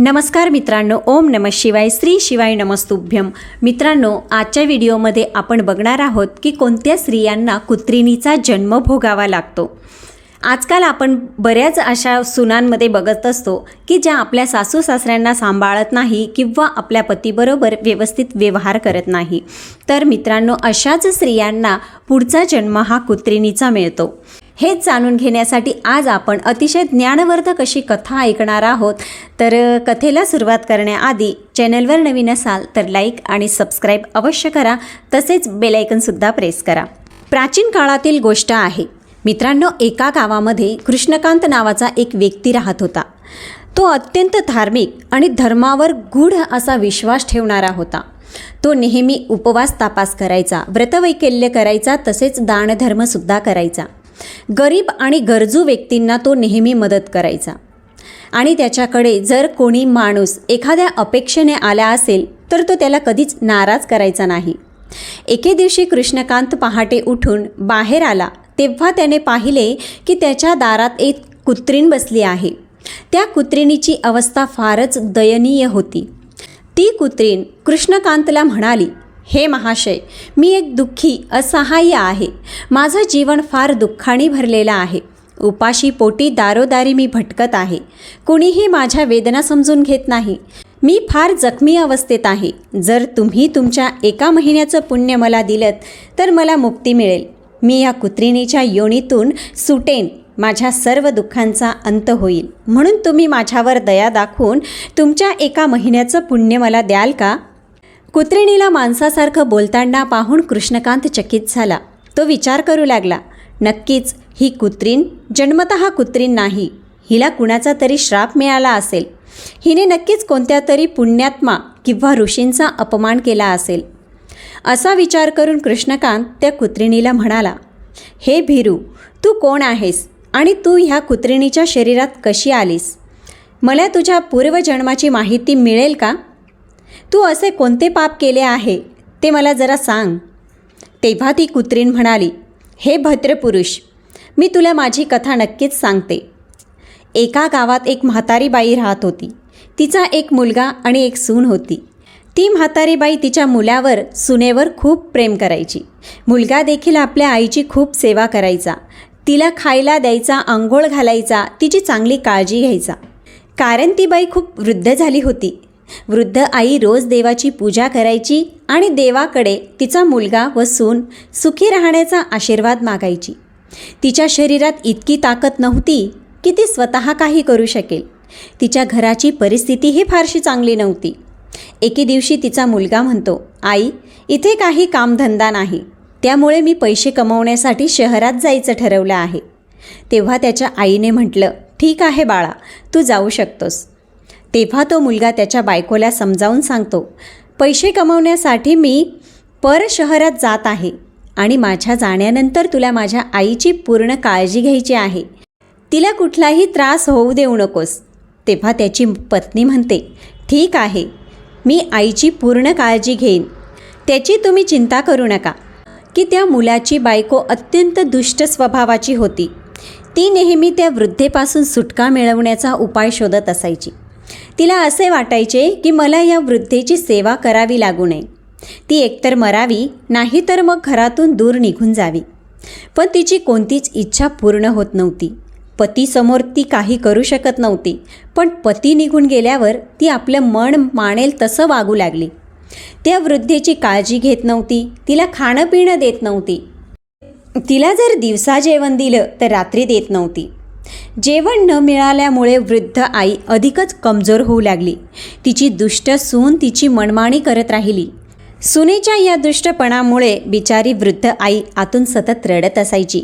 नमस्कार मित्रांनो ओम नम शिवाय श्री शिवाय नमस्तुभ्यम मित्रांनो आजच्या व्हिडिओमध्ये आपण बघणार आहोत की कोणत्या स्त्रियांना कुत्रिणीचा जन्म भोगावा लागतो. आजकाल आपण बऱ्याच अशा सुनांमध्ये बघत असतो की ज्या आपल्या सासू सासऱ्यांना सांभाळत नाही किंवा आपल्या पतीबरोबर व्यवस्थित व्यवहार करत नाही. तर मित्रांनो अशाच स्त्रियांना पुढचा जन्म हा कुत्रिणीचा मिळतो. हेच जाणून घेण्यासाठी आज आपण अतिशय ज्ञानवर्धक अशी कथा ऐकणार आहोत. तर कथेला सुरुवात करण्याआधी चॅनलवर नवीन असाल तर लाईक आणि सबस्क्राईब अवश्य करा. तसेच बेलायकनसुद्धा प्रेस करा. प्राचीन काळातील गोष्ट आहे. मित्रांनो एका गावामध्ये कृष्णकांत नावाचा एक व्यक्ती राहत होता. तो अत्यंत धार्मिक आणि धर्मावर गूढ असा विश्वास ठेवणारा होता. तो नेहमी उपवास तापास करायचा व्रतवैकल्य करायचा तसेच दानधर्मसुद्धा करायचा. गरीब आणि गरजू व्यक्तींना तो नेहमी मदत करायचा. आणि त्याच्याकडे जर कोणी माणूस एखाद्या अपेक्षेने आला असेल तर तो त्याला कधीच नाराज करायचा नाही. एके दिवशी कृष्णकांत पहाटे उठून बाहेर आला तेव्हा त्याने पाहिले की त्याच्या दारात एक कुत्रीण बसली आहे. त्या कुत्रिणीची अवस्था फारच दयनीय होती. ती कुत्रीण कृष्णकांतला म्हणाली हे महाशय मी एक दुःखी असहाय्य आहे. माझं जीवन फार दुःखाने भरलेलं आहे. उपाशी पोटी दारोदारी मी भटकत आहे. कुणीही माझ्या वेदना समजून घेत नाही. मी फार जखमी अवस्थेत आहे. जर तुम्ही तुमच्या एका महिन्याचं पुण्य मला दिलं तर मला मुक्ती मिळेल. मी या कुत्रिणीच्या योनीतून सुटेन. माझ्या सर्व दुःखांचा अंत होईल. म्हणून तुम्ही माझ्यावर दया दाखवून तुमच्या एका महिन्याचं पुण्य मला द्याल का? कुत्रिणीला माणसासारखं बोलताना पाहून कृष्णकांत चकित झाला. तो विचार करू लागला नक्कीच ही कुत्रीण जन्मत कुत्रीण नाही. हिला कुणाचा तरी श्राप मिळाला असेल. हिने नक्कीच कोणत्या तरी पुण्यात्मा किंवा ऋषींचा अपमान केला असेल. असा विचार करून कृष्णकांत त्या कुत्रिणीला म्हणाला हे भिरू तू कोण आहेस आणि तू ह्या कुत्रिणीच्या शरीरात कशी आलीस? मला तुझ्या पूर्वजन्माची माहिती मिळेल का? तू असे कोणते पाप केले आहे? ते मला जरा सांग. तेव्हा ती कुत्रीण म्हणाली हे भद्रपुरुष मी तुला माझी कथा नक्कीच सांगते. एका गावात एक म्हातारी बाई राहत होती. तिचा एक मुलगा आणि एक सून होती. ती म्हातारी बाई तिच्या मुलावर सुनेवर खूप प्रेम करायची. मुलगा देखील आपल्या आईची खूप सेवा करायचा. तिला खायला द्यायचा आंघोळ घालायचा तिची चांगली काळजी घ्यायचा. कारण ती बाई खूप वृद्ध झाली होती. वृद्ध आई रोज देवाची पूजा करायची आणि देवाकडे तिचा मुलगा व सून सुखी राहण्याचा आशीर्वाद मागायची. तिच्या शरीरात इतकी ताकद नव्हती की ती स्वतः काही करू शकेल. तिच्या घराची परिस्थितीही फारशी चांगली नव्हती. एके दिवशी तिचा मुलगा म्हणतो आई इथे काही कामधंदा नाही. त्यामुळे मी पैसे कमवण्यासाठी शहरात जायचं ठरवलं आहे. तेव्हा त्याच्या आईने म्हटलं ठीक आहे बाळा तू जाऊ शकतोस. तेव्हा तो मुलगा त्याच्या बायकोला समजावून सांगतो पैसे कमवण्यासाठी मी पर शहरात जात आहे आणि माझ्या जाण्यानंतर तुला माझ्या आईची पूर्ण काळजी घ्यायची आहे. तिला कुठलाही त्रास होऊ देऊ नकोस. तेव्हा त्याची पत्नी म्हणते ठीक आहे मी आईची पूर्ण काळजी घेईन. त्याची तुम्ही चिंता करू नका की त्या मुलाची बायको अत्यंत दुष्ट स्वभावाची होती. ती नेहमी त्या वृद्धेपासून सुटका मिळवण्याचा उपाय शोधत असायची. तिला असे वाटायचे की मला या वृद्धेची सेवा करावी लागू नये. ती एकतर मरावी नाही तर मग घरातून दूर निघून जावी. पण तिची कोणतीच इच्छा पूर्ण होत नव्हती. पतीसमोर ती काही करू शकत नव्हती पण पती निघून गेल्यावर ती आपलं मन मानेल तसं वागू लागली. त्या वृद्धेची काळजी घेत नव्हती तिला खाणं पिणं देत नव्हती. तिला जर दिवसा जेवण दिलं तर रात्री देत नव्हती. जेवण न मिळाल्यामुळे वृद्ध आई अधिकच कमजोर होऊ लागली. तिची दुष्ट सून तिची मनमाणी करत राहिली. सुनेच्या या दुष्टपणामुळे बिचारी वृद्ध आई आतून सतत रडत असायची.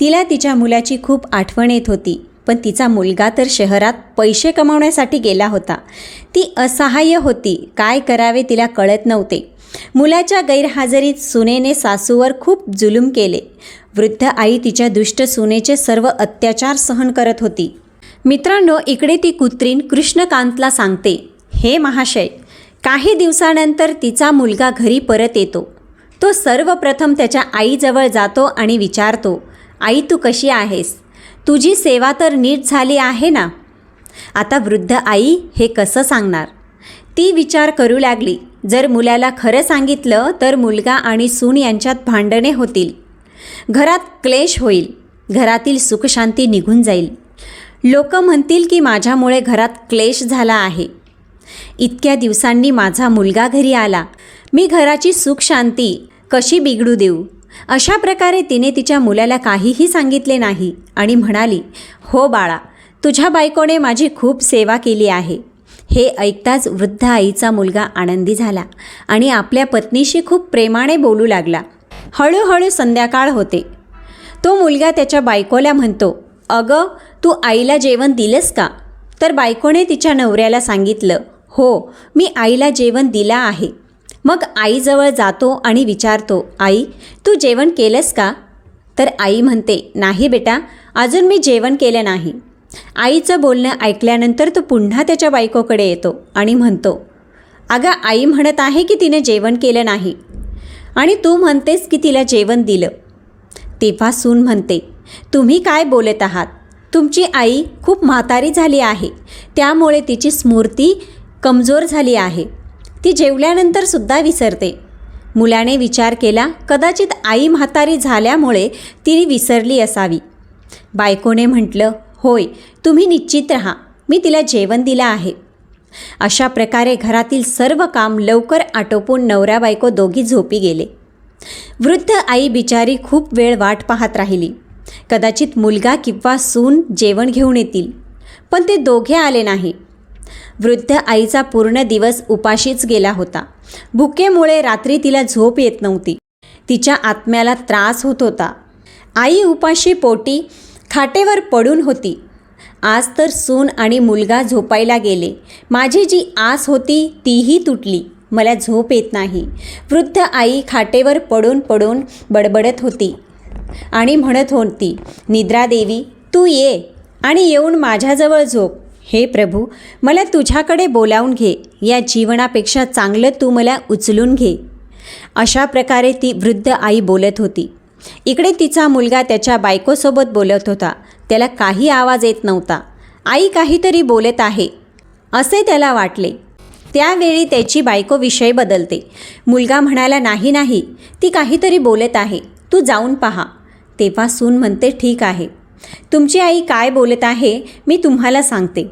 तिला तिच्या मुलाची खूप आठवण येत होती पण तिचा मुलगा तर शहरात पैसे कमावण्यासाठी गेला होता. ती असहाय्य होती काय करावे तिला कळत नव्हते. मुलाच्या गैरहजेरीत सुनेने सासूवर खूप जुलूम केले. वृद्ध आई तिच्या दुष्ट सुनेचे सर्व अत्याचार सहन करत होती. मित्रांनो इकडे ती कुत्रीण कृष्णकांतला सांगते हे महाशय काही दिवसानंतर तिचा मुलगा घरी परत येतो. तो सर्वप्रथम त्याच्या आईजवळ जातो आणि विचारतो आई तू कशी आहेस? तुझी सेवा तर नीट झाली आहे ना? आता वृद्ध आई हे कसं सांगणार? ती विचार करू लागली. जर मुलाला खरं सांगितलं तर मुलगा आणि सून यांच्यात भांडणे होतील. घरात क्लेश होईल घरातील सुखशांती निघून जाईल. लोक म्हणतील की माझ्यामुळे घरात क्लेश झाला आहे. इतक्या दिवसांनी माझा मुलगा घरी आला. मी घराची सुखशांती कशी बिघडू देऊ? अशा प्रकारे तिने तिच्या मुलाला काहीही सांगितले नाही आणि म्हणाली हो बाळा तुझ्या बायकोने माझी खूप सेवा केली आहे. हे ऐकताच वृद्ध आईचा मुलगा आनंदी झाला आणि आपल्या पत्नीशी खूप प्रेमाने बोलू लागला. हळूहळू संध्याकाळ होते. तो मुलगा त्याच्या बायकोला म्हणतो अगं तू आईला जेवण दिलंस का? तर बायकोने तिच्या नवऱ्याला सांगितलं हो मी आईला जेवण दिला आहे. मग आईजवळ जातो आणि विचारतो आई तू जेवण केलंस का? तर आई म्हणते नाही बेटा अजून मी जेवण केलं नाही. आईचं बोलणं ऐकल्यानंतर तो पुन्हा त्याच्या बायकोकडे येतो आणि म्हणतो अगं आई म्हणत आहे की तिने जेवण केलं नाही. आणि तू म्हणतेस की तिला जेवण दिलं. तेव्हा सून म्हणते तुम्ही काय बोलत आहात? तुमची आई खूप म्हातारी झाली आहे. त्यामुळे तिची स्मृती कमजोर झाली आहे. ती जेवल्यानंतर सुद्धा विसरते. मुलाने विचार केला कदाचित आई म्हातारी झाल्यामुळे तिने विसरली असावी. बायकोने म्हटलं होय तुम्ही निश्चित राहा. मी तिला जेवण दिलं आहे. अशा प्रकारे घरातील सर्व काम लवकर आटोपून नवरा बायको दोघी झोपी गेले. वृद्ध आई बिचारी खूप वेळ वाट पाहत राहिली. कदाचित मुलगा किंवा सून जेवण घेऊन येतील पण ते दोघे आले नाही. वृद्ध आईचा पूर्ण दिवस उपाशीच गेला होता. भुकेमुळे रात्री तिला झोप येत नव्हती. तिच्या आत्म्याला त्रास होत होता. आई उपाशी पोटी खाटेवर पडून होती. आज तर सून आणि मुलगा झोपायला गेले. माझी जी आस होती तीही तुटली. मला झोप येत नाही. वृद्ध आई खाटेवर पडून पडून बडबडत होती आणि म्हणत होती निद्रादेवी तू ये आणि येऊन माझ्याजवळ झोप. हे प्रभू मला तुझ्याकडे बोलावून घे. या जीवनापेक्षा चांगलं तू मला उचलून घे. अशा प्रकारे ती वृद्ध आई बोलत होती. इकडे तिचा मुलगा त्याच्या बायकोसोबत बोलत होता. त्याला काही आवाज येत नव्हता. आई काहीतरी बोलत आहे. असे त्याला वाटले. त्यावेळी त्याची बायको विषय बदलते. मुलगा म्हणाला नाही नाही ती काहीतरी बोलत आहे. तू जाऊन पहा. तेव्हा सून म्हणते ठीक आहे. तुमची आई काय बोलत आहे मी तुम्हाला सांगते.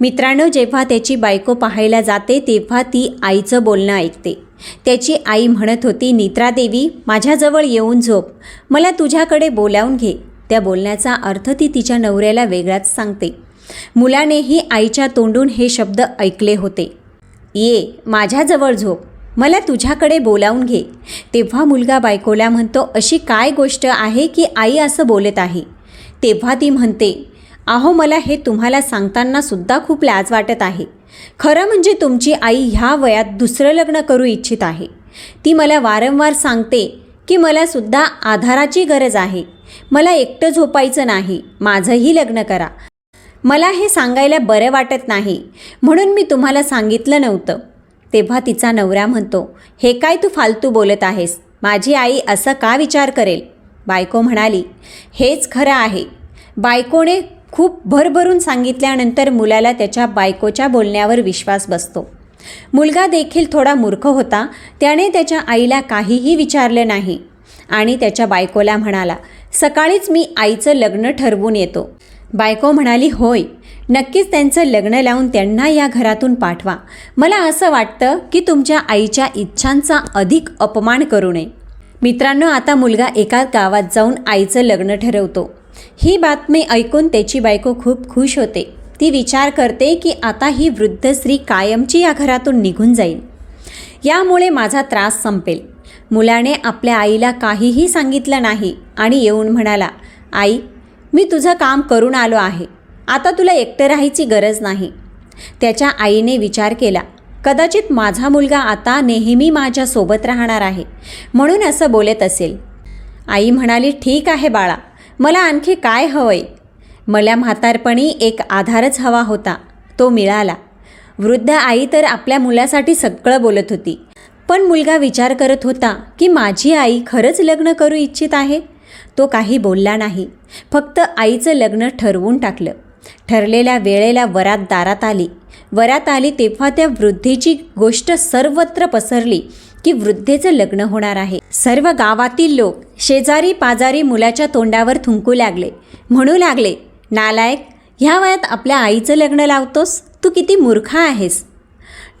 मित्रांनो जेव्हा त्याची बायको पाहायला जाते तेव्हा ती आईचं बोलणं ऐकते. त्याची आई म्हणत होती नित्रादेवी माझ्याजवळ येऊन झोप. मला तुझ्याकडे बोलावून घे. त्या बोलण्याचा अर्थ ती तिच्या नवऱ्याला वेगळाच सांगते. मुलानेही आईच्या तोंडून हे शब्द ऐकले होते. ये माझ्याजवळ झोप. मला तुझ्याकडे बोलावून घे. तेव्हा मुलगा बायकोला म्हणतो अशी काय गोष्ट आहे की आई असं बोलत आहे? तेव्हा ती म्हणते अहो मला हे तुम्हाला सांगताना सुद्धा खूप लाज वाटत आहे. खरं म्हणजे तुमची आई ह्या वयात दुसरं लग्न करू इच्छित आहे. ती मला वारंवार सांगते की मला सुद्धा आधाराची गरज आहे. मला एकटं झोपायचं नाही. माझंही लग्न करा. मला हे सांगायला बरं वाटत नाही. म्हणून मी तुम्हाला सांगितलं नव्हतं. तेव्हा तिचा नवरा म्हणतो हे काय तू फालतू बोलत आहेस? माझी आई असं का विचार करेल? बायको म्हणाली हेच खरं आहे. बायकोने खूप भरभरून सांगितल्यानंतर मुलाला त्याच्या बायकोच्या बोलण्यावर विश्वास बसतो. मुलगा देखील थोडा मूर्ख होता. त्याने त्याच्या आईला काहीही विचारलं नाही. आणि त्याच्या बायकोला म्हणाला सकाळीच मी आईचं लग्न ठरवून येतो. बायको म्हणाली होय नक्कीच त्यांचं लग्न लावून त्यांना या घरातून पाठवा. मला असं वाटतं की तुमच्या आईच्या इच्छांचा अधिक अपमान करू नये. मित्रांनो आता मुलगा एका गावात जाऊन आईचं लग्न ठरवतो. ही बातमी ऐकून त्याची बायको खूप खुश होते. ती विचार करते की आता ही वृद्ध स्त्री कायमची या घरातून निघून जाईल. यामुळे माझा त्रास संपेल. मुलाने आपल्या आईला काहीही सांगितलं नाही आणि येऊन म्हणाला आई मी तुझं काम करून आलो आहे. आता तुला एकटं राहायची गरज नाही. त्याच्या आईने विचार केला कदाचित माझा मुलगा आता नेहमी माझ्यासोबत राहणार आहे. म्हणून असं बोलत असेल. आई म्हणाली ठीक आहे बाळा मला आणखी काय हवंय? मला म्हातारपणी एक आधारच हवा होता तो मिळाला. वृद्ध आई तर आपल्या मुलासाठी सगळं बोलत होती. पण मुलगा विचार करत होता की माझी आई खरंच लग्न करू इच्छित आहे? तो काही बोलला नाही. फक्त आईचं लग्न ठरवून टाकलं. ठरलेल्या वेळेला वरात दारात आली. वरात आली तेव्हा त्या वृद्धेची गोष्ट सर्वत्र पसरली की वृद्धेचं लग्न होणार आहे. सर्व गावातील लोक शेजारी पाजारी मुलाच्या तोंडावर थुंकू लागले. म्हणू लागले नालायक ह्या वयात आपल्या आईचं लग्न लावतोस? तू किती मूर्ख आहेस.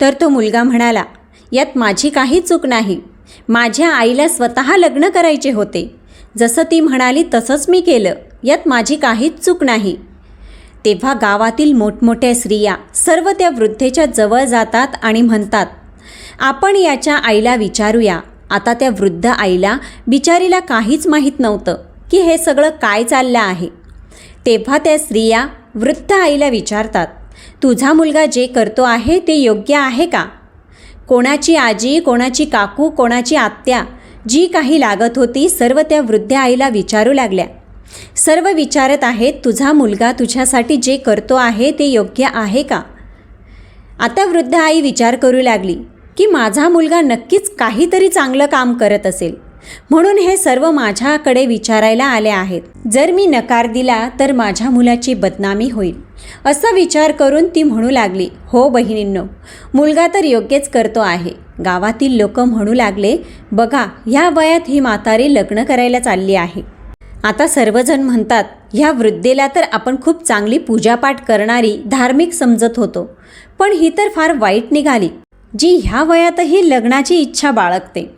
तर तो मुलगा म्हणाला यात माझी काही चूक नाही. माझ्या आईला स्वतः लग्न करायचे होते. जसं ती म्हणाली तसंच मी केलं. यात माझी काहीच चूक नाही. तेव्हा गावातील मोठमोठ्या स्त्रिया सर्व त्या वृद्धेच्या जवळ जातात आणि म्हणतात आपण याच्या आईला विचारूया. आता त्या वृद्ध आईला बिचारीला काहीच माहीत नव्हतं की हे सगळं काय चाललं आहे. तेव्हा त्या स्त्रिया वृद्ध आईला विचारतात तुझा मुलगा जे करतो आहे ते योग्य आहे का? कोणाची आजी कोणाची काकू कोणाची आत्या जी काही लागत होती सर्व त्या वृद्ध आईला विचारू लागल्या. सर्व विचारत आहेत तुझा मुलगा तुझ्यासाठी जे करतो आहे ते योग्य आहे का? आता वृद्ध आई विचार करू लागली की माझा मुलगा नक्कीच काहीतरी चांगलं काम करत असेल. म्हणून हे सर्व माझ्याकडे विचारायला आले आहेत. जर मी नकार दिला तर माझ्या मुलाची बदनामी होईल. असा विचार करून ती म्हणू लागली हो बहिणींनो मुलगा तर योग्यच करतो आहे. गावातील लोक म्हणू लागले बघा ह्या वयात ही म्हातारी लग्न करायला चालली आहे. आता सर्वजण म्हणतात ह्या वृद्धेला तर आपण खूप चांगली पूजापाठ करणारी धार्मिक समजत होतो. पण ही तर फार वाईट निघाली. जी ह्या वयातही लग्नाची इच्छा बाळगते.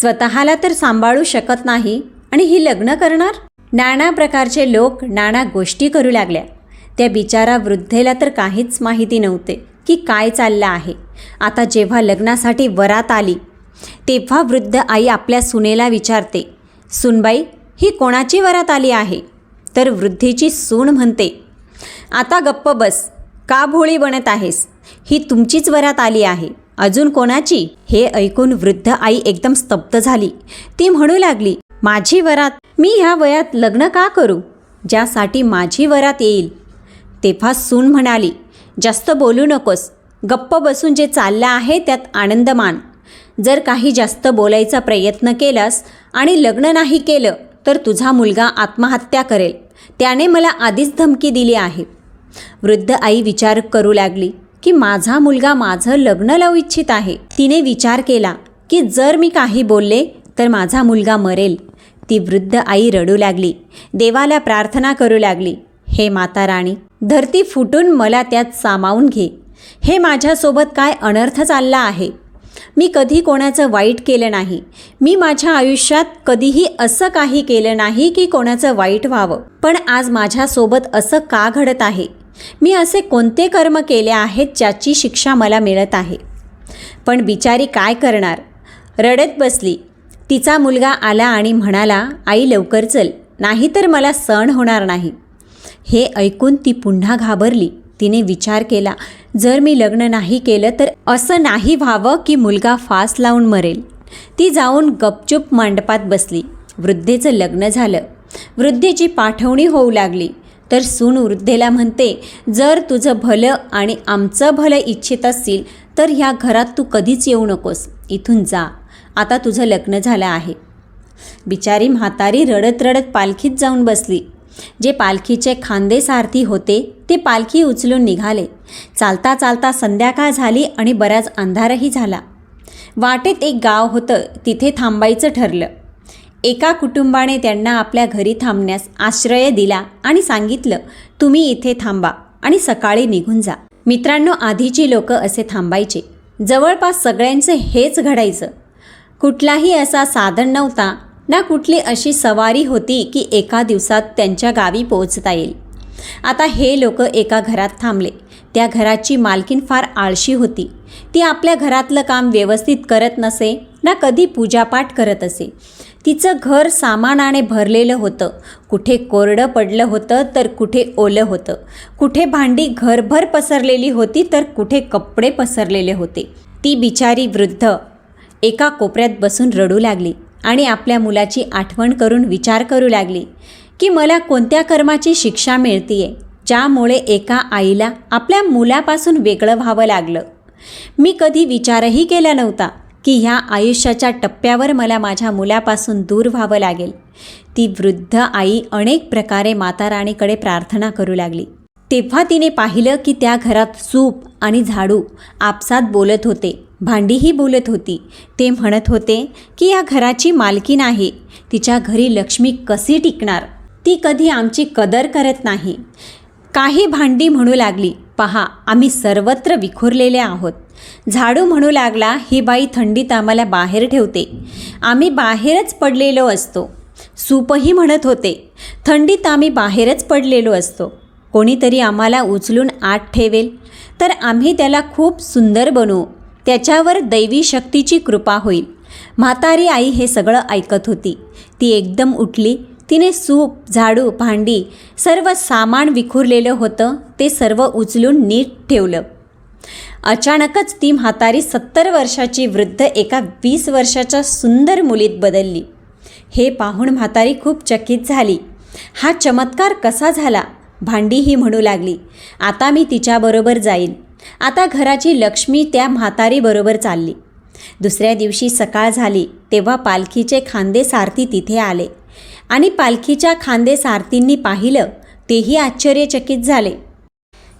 स्वतःला तर सांभाळू शकत नाही आणि ही लग्न करणार? नाना प्रकारचे लोक नाना गोष्टी करू लागल्या. त्या बिचारा वृद्धेला तर काहीच माहिती नव्हते की काय चाललं आहे. आता जेव्हा लग्नासाठी वरात आली तेव्हा वृद्ध आई आपल्या सुनेला विचारते सुनबाई ही कोणाची वरात आली आहे? तर वृद्धीची सून म्हणते आता गप्प बस का भोळी बनत आहेस? ही तुमचीच वरात आली आहे. अजून कोणाची? हे ऐकून वृद्ध आई एकदम स्तब्ध झाली. ती म्हणू लागली माझी वरात मी ह्या वयात लग्न का करू? ज्यासाठी माझी वरात येईल. तेव्हा सून म्हणाली जास्त बोलू नकोस. गप्प बसून जे चाललं आहे त्यात आनंद मान जर काही जास्त बोलायचा प्रयत्न केलास आणि लग्न नाही केलं तर तुझा मुलगा आत्महत्या करेल. त्याने मला आधीच धमकी दिली आहे. वृद्ध आई विचार करू लागली की माझा मुलगा माझं लग्न लावू इच्छित आहे. तिने विचार केला की जर मी काही बोलले तर माझा मुलगा मरेल. ती वृद्ध आई रडू लागली. देवाला प्रार्थना करू लागली. हे माता राणी धरती फुटून मला त्यात सामावून घे. हे माझ्यासोबत काय अनर्थ चालला आहे? मी कधी कोणाचं वाईट केलं नाही. मी माझ्या आयुष्यात कधीही असं काही केलं नाही की कोणाचं वाईट व्हावं. पण आज माझ्यासोबत असं का घडत आहे? मी असे कोणते कर्म केले आहेत ज्याची शिक्षा मला मिळत आहे? पण बिचारी काय करणार? रडत बसली. तिचा मुलगा आला आणि म्हणाला आई लवकर चल. नाहीतर मला सण होणार नाही. हे ऐकून ती पुन्हा घाबरली. तिने विचार केला जर मी लग्न नाही केलं तर असं नाही व्हावं की मुलगा फास लावून मरेल. ती जाऊन गपचूप मांडपात बसली. वृद्धेचं लग्न झालं. वृद्धेची पाठवणी होऊ लागली. तर सून वृद्धेला म्हणते जर तुझं भलं आणि आमचं भलं इच्छित असतील तर ह्या घरात तू कधीच येऊ नकोस. इथून जा. आता तुझं लग्न झालं आहे. बिचारी म्हातारी रडत रडत पालखीत जाऊन बसली. जे पालखीचे खांदे सारथी होते ते पालखी उचलून निघाले. चालता चालता संध्याकाळ झाली आणि बराच अंधारही झाला. वाटेत एक गाव होतं तिथे थांबायचं ठरलं. एका कुटुंबाने त्यांना आपल्या घरी थांबण्यास आश्रय दिला आणि सांगितलं तुम्ही इथे थांबा आणि सकाळी निघून जा. मित्रांनो आधीची लोक असे थांबायचे. जवळपास सगळ्यांचं हेच घडायचं. कुठलाही असा साधन नव्हता ना कुठली अशी सवारी होती की एका दिवसात त्यांच्या गावी पोहोचता येईल. आता हे लोक एका घरात थांबले. त्या घराची मालकीन फार आळशी होती. ती आपल्या घरातलं काम व्यवस्थित करत नसे ना कधी पूजापाठ करत असे. तिचं घर सामानाने भरलेलं होतं. कुठे कोरडं पडलं होतं तर कुठे ओलं होतं. कुठे भांडी घरभर पसरलेली होती तर कुठे कपडे पसरलेले होते. ती बिचारी वृद्ध एका कोपऱ्यात बसून रडू लागली आणि आपल्या मुलाची आठवण करून विचार करू लागली की मला कोणत्या कर्माची शिक्षा मिळतीये ज्यामुळे एका आईला आपल्या मुलापासून वेगळं व्हावं लागलं. मी कधी विचारही केला नव्हता. की ह्या आयुष्याच्या टप्प्यावर मला माझ्या मुलापासून दूर व्हावं लागेल. ती वृद्ध आई अनेक प्रकारे माता राणीकडे प्रार्थना करू लागली. तेव्हा तिने पाहिलं की त्या घरात सूप आणि झाडू आपसात बोलत होते. भांडीही बोलत होती. ते म्हणत होते की या घराची मालकी आहे तिच्या घरी लक्ष्मी कशी टिकणार? ती कधी आमची कदर करत नाही. काही भांडी म्हणू लागली. पहा आम्ही सर्वत्र विखुरलेले आहोत. झाडू म्हणू लागला ही बाई थंडीत आम्हाला बाहेर ठेवते. आम्ही बाहेरच पडलेलो असतो. सूपही म्हणत होते थंडीत आम्ही बाहेरच पडलेलो असतो. कोणीतरी आम्हाला उचलून आत ठेवेल. तर आम्ही त्याला खूप सुंदर बनवू. त्याच्यावर दैवी शक्तीची कृपा होईल. म्हातारी आई हे सगळं ऐकत होती. ती एकदम उठली तिने सूप झाडू भांडी सर्व सामान विखुरलेलं होतं ते सर्व उचलून नीट ठेवलं. अचानकच ती म्हातारी सत्तर वर्षाची वृद्ध एका वीस वर्षाच्या सुंदर मुलीत बदलली. हे पाहून म्हातारी खूप चकित झाली. हा चमत्कार कसा झाला? भांडी ही म्हणू लागली. आता मी तिच्याबरोबर जाईल आता घराची लक्ष्मी त्या म्हातारीबरोबर चालली. दुसऱ्या दिवशी सकाळ झाली तेव्हा पालखीचे खांदे सारथी तिथे आले. आणि पालखीच्या खांदे सारथींनी पाहिलं तेही आश्चर्यचकित झाले.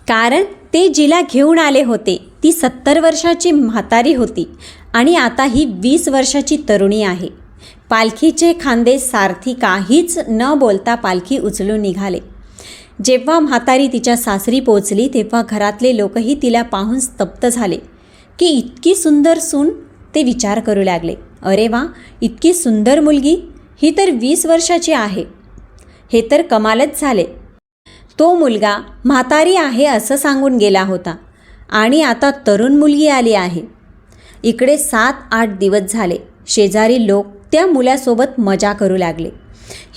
कारण ते जिला घेऊन आले होते ती सत्तर वर्षाची म्हातारी होती आणि आता ही वीस वर्षाची तरुणी आहे. पालखीचे खांदे सारथी काहीच न बोलता पालखी उचलून निघाले. जेव्हा म्हातारी तिच्या सासरी पोचली तेव्हा घरातले लोकही तिला पाहून स्तब्ध झाले. की इतकी सुंदर सून ते विचार करू लागले. अरे वा इतकी सुंदर मुलगी ही तर वीस वर्षाची आहे. हे तर कमालच झाले. तो मुलगा म्हातारी आहे असं सांगून गेला होता आणि आता तरुण मुलगी आली आहे. इकडे सात आठ दिवस झाले. शेजारी लोक त्या मुलासोबत मजा करू लागले.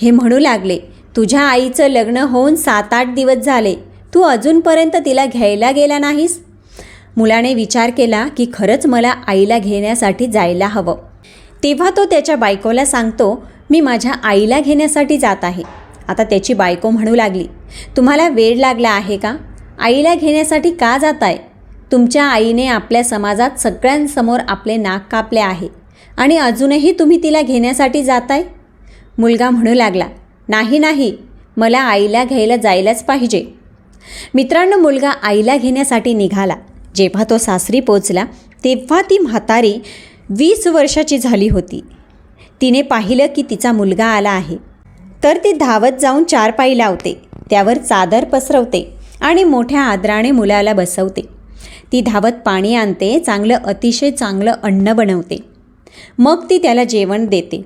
हे म्हणू लागले तुझ्या आईचं लग्न होऊन सात आठ दिवस झाले. तू अजूनपर्यंत तिला घ्यायला गेला नाहीस? मुलाने विचार केला की खरंच मला आईला घेण्यासाठी जायला हवं. तेव्हा तो त्याच्या बायकोला सांगतो मी माझ्या आईला घेण्यासाठी जात आहे. आता त्याची बायको म्हणू लागली. तुम्हाला वेळ लागला आहे का? आईला घेण्यासाठी का जात आहे तुमच्या आईने आपल्या समाजात सगळ्यांसमोर आपले नाक कापले आहे. आणि अजूनही तुम्ही तिला घेण्यासाठी जाताय? मुलगा म्हणू लागला. नाही नाही. मला आईला घ्यायला जायलाच पाहिजे. मित्रांनो मुलगा आईला घेण्यासाठी निघाला. जेव्हा तो सासरी पोचला तेव्हा ती म्हातारी वीस वर्षाची झाली होती. तिने पाहिलं की तिचा मुलगा आला आहे. तर ती धावत जाऊन चार पायी लावते. त्यावर चादर पसरवते आणि मोठ्या आदराने मुलाला बसवते. ती धावत पाणी आणते चांगलं अतिशय चांगलं अन्न बनवते. मग ती त्याला जेवण देते.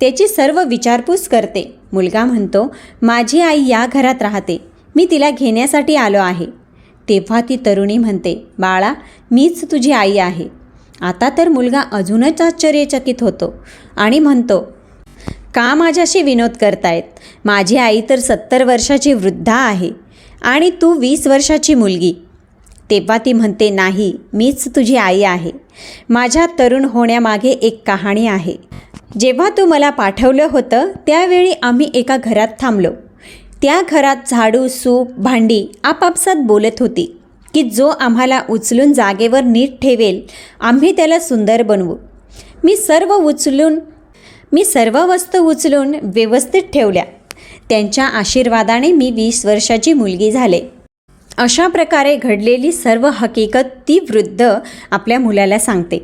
त्याची सर्व विचारपूस करते. मुलगा म्हणतो माझी आई या घरात राहते. मी तिला घेण्यासाठी आलो आहे. तेव्हा ती तरुणी म्हणते बाळा मीच तुझी आई आहे. आता तर मुलगा अजूनच आश्चर्यचकित होतो आणि म्हणतो का माझ्याशी विनोद करतायत? माझी आई तर सत्तर वर्षाची वृद्धा आहे आणि तू वीस वर्षाची मुलगी. तेव्हा ती म्हणते नाही मीच तुझी आई आहे. माझ्या तरुण होण्यामागे एक कहाणी आहे. जेव्हा तू मला पाठवलं होतं त्यावेळी आम्ही एका घरात थांबलो. त्या घरात झाडू सूप भांडी आपापसात बोलत होती. की जो आम्हाला उचलून जागेवर नीट ठेवेल आम्ही त्याला सुंदर बनवू. मी सर्व उचलून मी सर्व वस्तू उचलून व्यवस्थित ठेवल्या. त्यांच्या आशीर्वादाने मी वीस वर्षाची मुलगी झाले. अशा प्रकारे घडलेली सर्व हकीकत ती वृद्ध आपल्या मुलाला सांगते.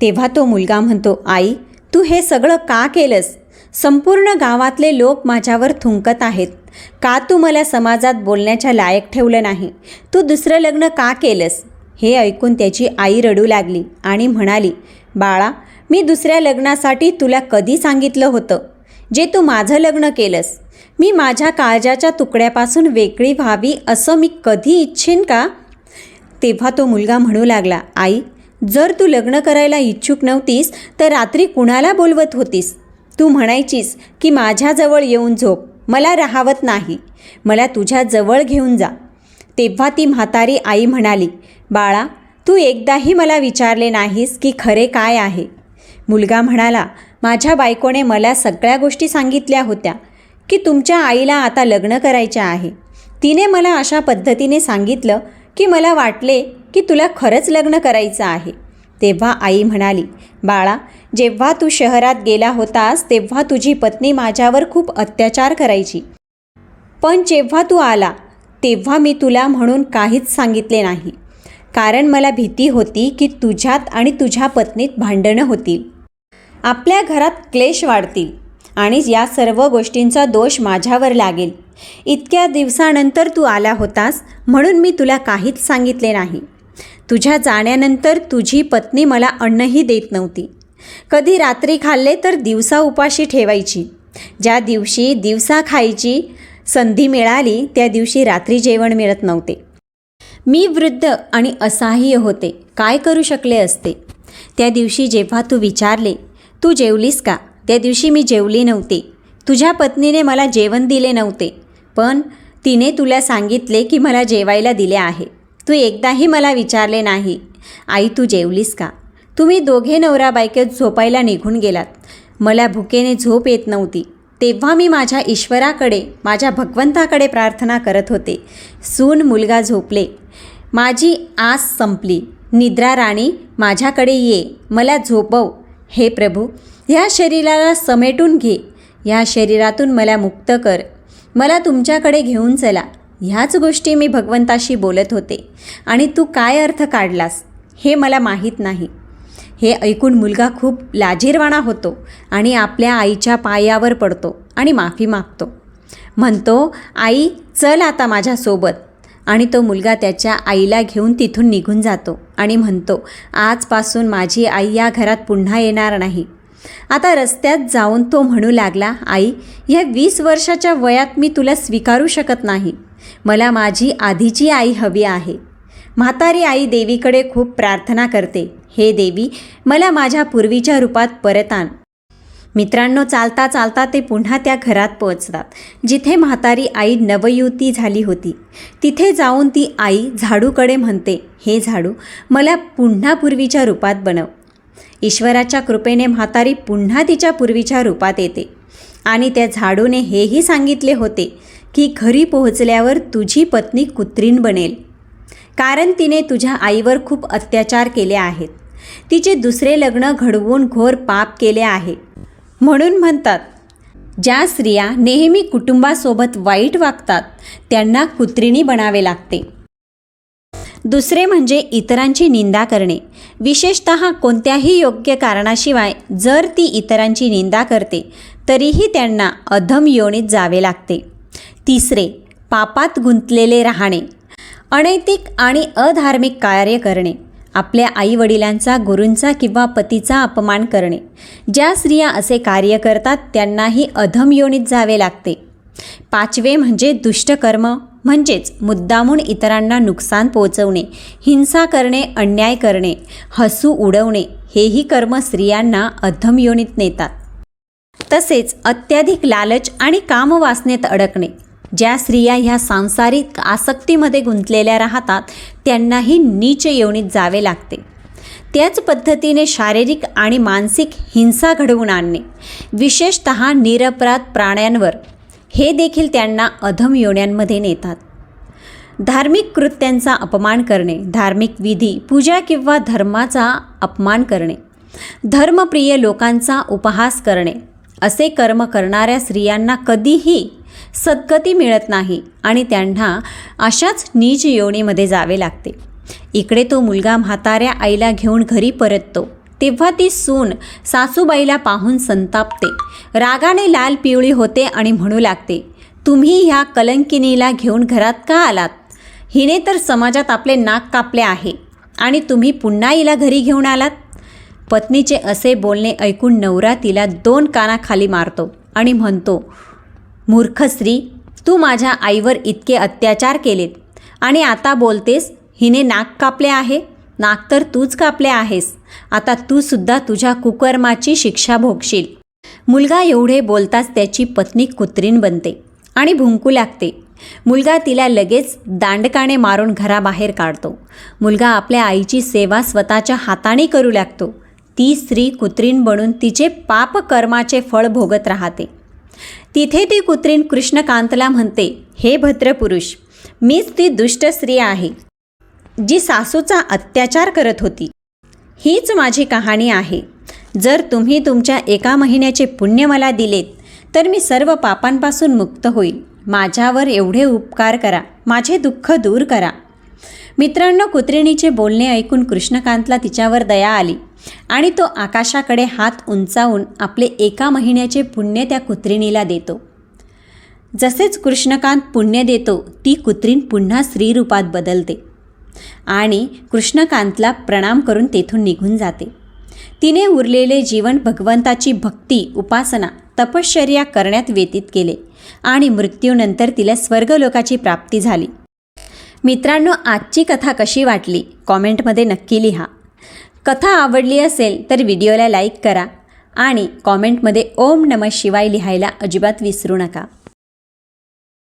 तेव्हा तो मुलगा म्हणतो आई तू हे सगळं का केलंस? संपूर्ण गावातले लोक माझ्यावर थुंकत आहेत. का तू मला समाजात बोलण्याच्या लायक ठेवलं नाही? तू दुसरं लग्न का केलंस? हे ऐकून त्याची आई रडू लागली आणि म्हणाली बाळा मी दुसऱ्या लग्नासाठी तुला कधी सांगितलं होतं? जे तू माझं लग्न केलंस. मी माझ्या काळजाच्या तुकड्यापासून वेगळी व्हावी असं मी कधी इच्छेन का? तेव्हा तो मुलगा म्हणू लागला आई जर तू लग्न करायला इच्छुक नव्हतीस तर रात्री कुणाला बोलवत होतीस? तू म्हणायचीस की माझ्याजवळ येऊन झोप. मला राहावत नाही. मला तुझ्या जवळ घेऊन जा. तेव्हा ती म्हातारी आई म्हणाली बाळा तू एकदाही मला विचारले नाहीस की खरे काय आहे. मुलगा म्हणाला माझ्या बायकोने मला सगळ्या गोष्टी सांगितल्या होत्या की तुमच्या आईला आता लग्न करायचे आहे. तिने मला अशा पद्धतीने सांगितलं की मला वाटले की तुला खरंच लग्न करायचं आहे. तेव्हा आई म्हणाली बाळा जेव्हा तू शहरात गेला होतास तेव्हा तुझी पत्नी माझ्यावर खूप अत्याचार करायची. पण जेव्हा तू आला तेव्हा मी तुला म्हणून काहीच सांगितले नाही. कारण मला भीती होती की तुझ्यात आणि तुझ्या पत्नीत भांडणं होतील. आपल्या घरात क्लेश वाढतील आणि या सर्व गोष्टींचा दोष माझ्यावर लागेल. इतक्या दिवसानंतर तू आला होतास म्हणून मी तुला काहीच सांगितले नाही. तुझ्या जाण्यानंतर तुझी पत्नी मला अन्नही देत नव्हती. कधी रात्री खाल्ले तर दिवसा उपाशी ठेवायची. ज्या दिवशी दिवसा खायची संधी मिळाली त्या दिवशी रात्री जेवण मिळत नव्हते. मी वृद्ध आणि असहाय्य होते. काय करू शकले असते? त्या दिवशी जेव्हा तू विचारले तू जेवलीस का? त्या दिवशी मी जेवली नव्हते. तुझ्या पत्नीने मला जेवण दिले नव्हते. पण तिने तुला सांगितले की मला जेवायला दिले आहे. तू एकदाही मला विचारले नाही आई तू जेवलीस का? तुम्ही दोघे नवरा बायकेत झोपायला निघून गेलात. मला भुकेने झोप येत नव्हती. तेव्हा मी माझ्या ईश्वराकडे माझ्या भगवंताकडे प्रार्थना करत होते. सून मुलगा झोपले. माझी आस संपली. निद्रा राणी माझ्याकडे ये. मला झोपव. हे प्रभू ह्या शरीराला समेटून घे. ह्या शरीरातून मला मुक्त कर. मला तुमच्याकडे घेऊन चला. ह्याच गोष्टी मी भगवंताशी बोलत होते. आणि तू काय अर्थ काढलास? हे मला माहीत नाही. हे ऐकून मुलगा खूप लाजीरवाणा होतो आणि आपल्या आईच्या पायावर पडतो आणि माफी मागतो. म्हणतो आई चल आता माझ्यासोबत. आणि तो मुलगा त्याच्या आईला घेऊन तिथून निघून जातो आणि म्हणतो आजपासून माझी आई या घरात पुन्हा येणार नाही. आता रस्त्यात जाऊन तो म्हणू लागला आई ह्या वीस वर्षाच्या वयात मी तुला स्वीकारू शकत नाही. मला माझी आधीची आई हवी आहे. म्हातारी आई देवीकडे खूप प्रार्थना करते. हे देवी मला माझ्या पूर्वीच्या रूपात परत आण. मित्रांनो चालता चालता ते पुन्हा त्या घरात पोहोचतात जिथे म्हातारी आई नवयुवती झाली होती. तिथे जाऊन ती आई झाडूकडे म्हणते हे झाडू मला पुन्हा पूर्वीच्या रूपात बनव. ईश्वराच्या कृपेने म्हातारी पुन्हा तिच्या पूर्वीच्या रूपात येते. आणि त्या झाडूने हेही सांगितले होते की घरी पोहोचल्यावर तुझी पत्नी कुत्रीण बनेल. कारण तिने तुझ्या आईवर खूप अत्याचार केले आहेत. तिचे दुसरे लग्न घडवून घोर पाप केले आहे. म्हणून म्हणतात ज्या स्त्रिया नेहमी कुटुंबासोबत वाईट वागतात त्यांना कुत्रिणी बनावे लागते. दुसरे म्हणजे इतरांची निंदा करणे. विशेषत कोणत्याही योग्य कारणाशिवाय जर ती इतरांची निंदा करते तरीही त्यांना अधम योनीत जावे लागते. तिसरे पापात गुंतलेले राहणे. अनैतिक आणि अधार्मिक कार्य करणे आपल्या आईवडिलांचा गुरूंचा किंवा पतीचा अपमान करणे. ज्या स्त्रिया असे कार्य करतात त्यांनाही अधम योनीत जावे लागते. पाचवे म्हणजे दुष्टकर्म म्हणजेच मुद्दामून इतरांना नुकसान पोचवणे हिंसा करणे अन्याय करणे हसू उडवणे हेही कर्म स्त्रियांना अधम योनीत नेतात. तसेच अत्याधिक लालच आणि कामवासनेत अडकणे. ज्या स्त्रिया ह्या सांसारिक आसक्तीमध्ये गुंतलेल्या राहतात त्यांनाही नीच येवणीत जावे लागते. त्याच पद्धतीने शारीरिक आणि मानसिक हिंसा घडवून आणणे विशेषत निरपराध प्राण्यांवर हे देखील त्यांना अधम येवण्यांमध्ये नेतात. धार्मिक कृत्यांचा अपमान करणे धार्मिक विधी पूजा किंवा धर्माचा अपमान करणे धर्मप्रिय लोकांचा उपहास करणे असे कर्म करणाऱ्या स्त्रियांना कधीही सद्गती मिळत नाही आणि त्यांना अशाच नीच योनीमध्ये जावे लागते. इकडे तो मुलगा म्हाताऱ्या आईला घेऊन घरी परततो. तेव्हा ती सून सासूबाईला पाहून संतापते. रागाने लाल पिवळी होते आणि म्हणू लागते तुम्ही ह्या कलंकिनीला घेऊन घरात का आलात? हिने तर समाजात आपले नाक कापले आहे आणि तुम्ही पुन्हा हिला घरी घेऊन आलात? पत्नीचे असे बोलणे ऐकून नवरा तिला दोन कानाखाली मारतो आणि म्हणतो मूर्ख स्त्री तू माझ्या आईवर इतके अत्याचार केलेत. आणि आता बोलतेस हिने नाक कापले आहे? नाक तर तूच कापले आहेस. आता तू सुद्धा तुझ्या कुकर्माची शिक्षा भोगशील. मुलगा एवढे बोलताच त्याची पत्नी कुत्रीण बनते आणि भुंकू लागते. मुलगा तिला लगेच दांडकाने मारून घराबाहेर काढतो. मुलगा आपल्या आईची सेवा स्वतःच्या हाताने करू लागतो. ती स्त्री कुत्रीण बनून तिचे पापकर्माचे फळ भोगत राहते. तिथे ती कुत्रीण कृष्णकांतला म्हणते हे भद्रपुरुष मीच ती दुष्ट स्त्री आहे जी सासूचा अत्याचार करत होती. हीच माझी कहाणी आहे. जर तुम्ही तुमच्या एका महिन्याचे पुण्य मला दिलेत तर मी सर्व पापांपासून मुक्त होईल. माझ्यावर एवढे उपकार करा. माझे दुःख दूर करा. मित्रांनो कुत्रिणीचे बोलणे ऐकून कृष्णकांतला तिच्यावर दया आली. आणि तो आकाशाकडे हात उंचावून आपले एका महिन्याचे पुण्य त्या कुत्रिणीला देतो. जसेच कृष्णकांत पुण्य देतो ती कुत्रीण पुन्हा स्त्रीरूपात बदलते. आणि कृष्णकांतला प्रणाम करून तेथून निघून जाते. तिने उरलेले जीवन भगवंताची भक्ती उपासना तपश्चर्या करण्यात व्यतीत केले आणि मृत्यूनंतर तिला स्वर्गलोकाची प्राप्ती झाली. मित्रांनो आजची कथा कशी वाटली? कॉमेंटमध्ये नक्की लिहा. कथा आवडली असेल तर व्हिडिओला लाईक करा आणि कॉमेंटमध्ये ओम नमः शिवाय लिहायला अजिबात विसरू नका.